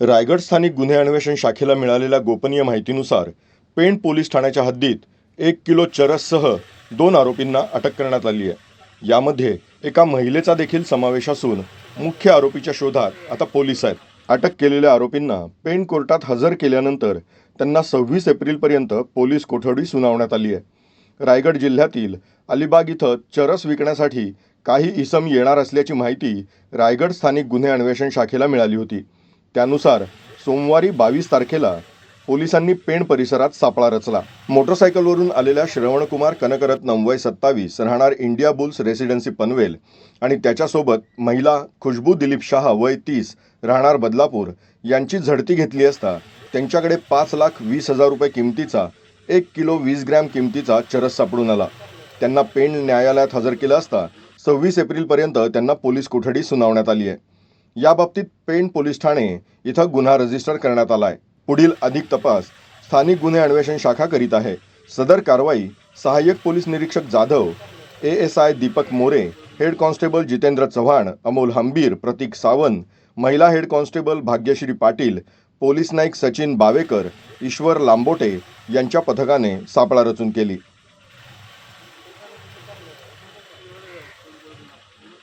रायगड स्थानिक गुन्हे अन्वेषण शाखेला मिळालेल्या गोपनीय माहितीनुसार पेण पोलीस ठाण्याच्या हद्दीत एक किलो चरससह दोन आरोपींना अटक करण्यात आली आहे. यामध्ये एका महिलेचा देखील समावेश असून मुख्य आरोपीच्या शोधात आता पोलीस आहेत. अटक केलेल्या आरोपींना पेण कोर्टात हजर केल्यानंतर त्यांना सव्वीस एप्रिलपर्यंत पोलीस कोठडी सुनावण्यात आली आहे. रायगड जिल्ह्यातील अलिबाग इथं चरस विकण्यासाठी काही इसम येणार असल्याची माहिती रायगड स्थानिक गुन्हे अन्वेषण शाखेला मिळाली होती. त्यानुसार सोमवारी बावीस तारखेला पोलिसांनी पेण परिसरात सापळा रचला. मोटरसायकलवरून आलेल्या श्रवणकुमार कनकरत्नम वय सत्तावीस राहणार इंडिया बुल्स रेसिडेन्सी पनवेल आणि त्याच्यासोबत महिला खुशबू दिलीप शहा वय तीस राहणार बदलापूर यांची झडती घेतली असता त्यांच्याकडे पाच लाख वीस हजार रुपये किमतीचा एक किलो वीस ग्रॅम किमतीचा चरस सापडून आला. त्यांना पेण न्यायालयात हजर केलं असता सव्वीस एप्रिलपर्यंत त्यांना पोलीस कोठडी सुनावण्यात आली आहे. याबाबतीत पेण पोलीस ठाणे इथं गुन्हा रजिस्टर करण्यात आला आहे पुढील अधिक तपास स्थानिक गुन्हे अन्वेषण शाखा करीत आहे. सदर कारवाई सहाय्यक पोलीस निरीक्षक Jadhav A S I Deepak More head constable Jitendra Chavan Amol Hambir Pratik Sawant महिला head constable Bhagyashree Patil police Naik Sachin Bavekar Ishwar Lambote यांच्या पथकाने सापळा रचून केली.